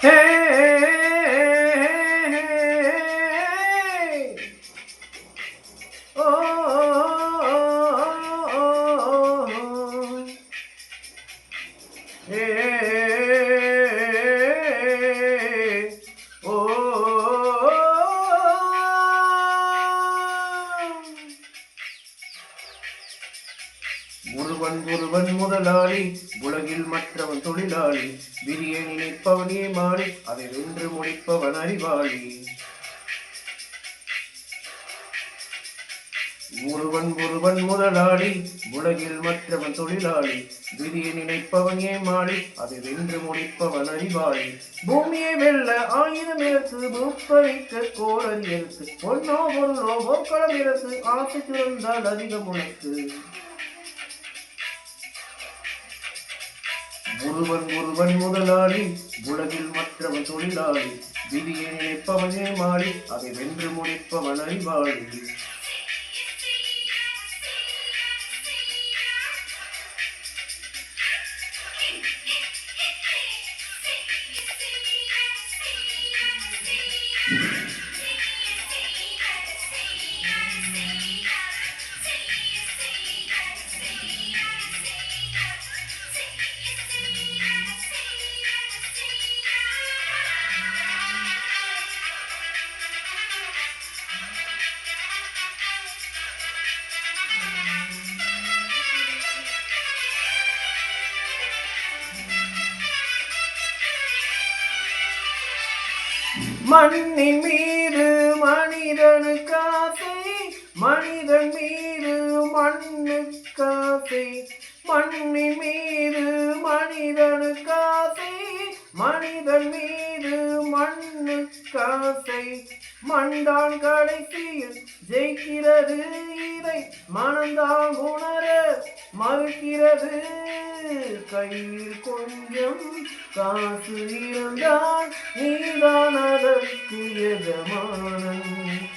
Hey! ஒருவன் ஒருவன் முதலாளி உலகில் மற்றவன் தொழிலாளி விதியை நினைப்பவனே மாறி அதை வென்று முடிப்பவன் அறிவாளி. ஒருவன் ஒருவன் முதலாளி உலகில் மற்றவன் தொழிலாளி விதியை நினைப்பவன் ஏமாளி அதை வென்று முடிப்பவன் அறிவாளி. பூமியை வெல்ல ஆயுதம் இருக்கு பூப்பறிக்க கோரல் இருக்கு பொன்னோ பொருளோ போக்களம் இருக்கு ஆசை திறந்தால் அதிகம் உனக்கு. ஒருவன் ஒருவன் முதலாளி உலகில் மற்றவன் தொழிலாளி விதியை நினைப்பவனே மாறி அதை வென்று முடிப்பவன் அறிவாளி. மண்ணின் மீது மனிதனுக்கு ஆசை மனிதன் மீது மண்ணுக்கு ஆசை மண்ணின் மீது மனிதனுக்கு ஆசை மனிதன் மீது மண்ணுக்கு ஆசை மண்தான் கடைசியில் ஜெயிக்கிறது இதை மனந்தான் உணர மறுக்கிறது கையில் கொஞ்சம் காசு இருந்தால் நீதான் அதற்கு எஜமானன்.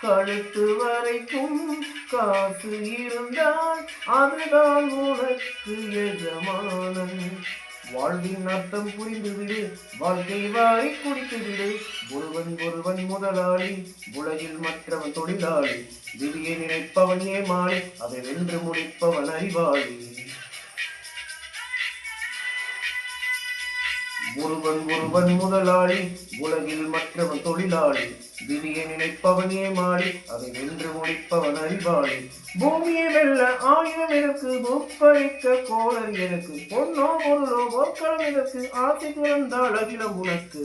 கழுத்து வரைக்கும் காசு இருந்தால் அதுதான் உனக்கு எஜமானன். வாழ்வின் அர்த்தம் புரிந்துவிடு வாழ்க்கை வாரி குடித்துவிடு. ஒருவன் ஒருவன் முதலாளி உலகில் மற்றவன் தொழிலாளி. விதியை நினைப்பவன் ஏமாளி அதை வென்று முடிப்பவன் அறிவாளி. ஒருவன் ஒருவன் முதலாளி உலகில் மற்றவன் தொழிலாளி. விதியை நினைப்பவனே மாடி அதை வென்று முடிப்பவன் அறிவாளி பூமியை வெல்ல ஆயுதம் எனக்கு முப்பழிக்க கோடல் எனக்கு பொன்னோ பொருளோ பொற்களம் எனக்கு ஆசை துறந்தால் அகிலம் உனக்கு.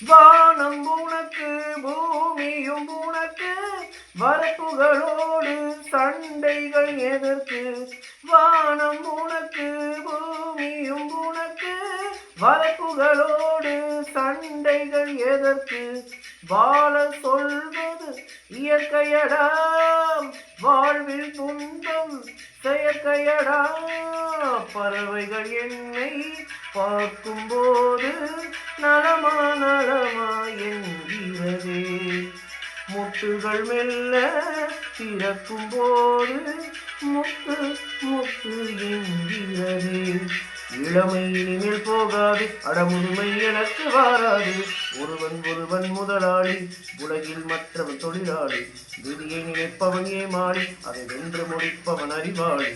வானம் உனக்கு பூமியும் உனக்கு வரப்புகளோடு சண்டைகள் எதற்கு? வானம் உனக்கு பூமியும் உனக்கு வரப்புகளோடு சண்டைகள் எதற்கு? வாழ சொல்வது இயற்கையடாம் வாழ்வில் துன்பம் செயற்கையடா பறவைகள் என்னை பார்க்கும்போது நலமா நலமா என்கிறதே முட்டுகள் மெல்ல திறக்கும் போது முத்து முத்து என்கிறதே இளமை இனிமேல் போகாது அடமுதுமை எனக்கு வாராது. ஒருவன் ஒருவன் முதலாளி உலகில் மற்றவன் தொழிலாளி. விதியை நினைப்பவன் ஏமாளி அதை வென்று முடிப்பவன் அறிவாளி.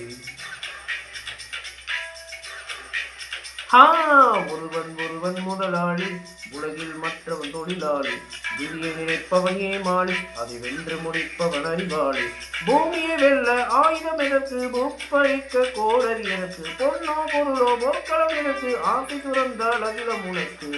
ஆ ஒருவன் ஒருவன் முதலாளி உலகில் மற்றவன் தொழிலாளி விதியை நினைப்பவன் ஏமாளி அதை வென்று முடிப்பவன் அறிவாளி. பூமியை வெல்ல ஆயுதம் எனக்கு முப்பழிக்க கோடரி எனக்கு பொன்னோ பொருளோ பொற்களம் எனக்கு ஆசை துறந்தால் அகிலம் உனக்கு.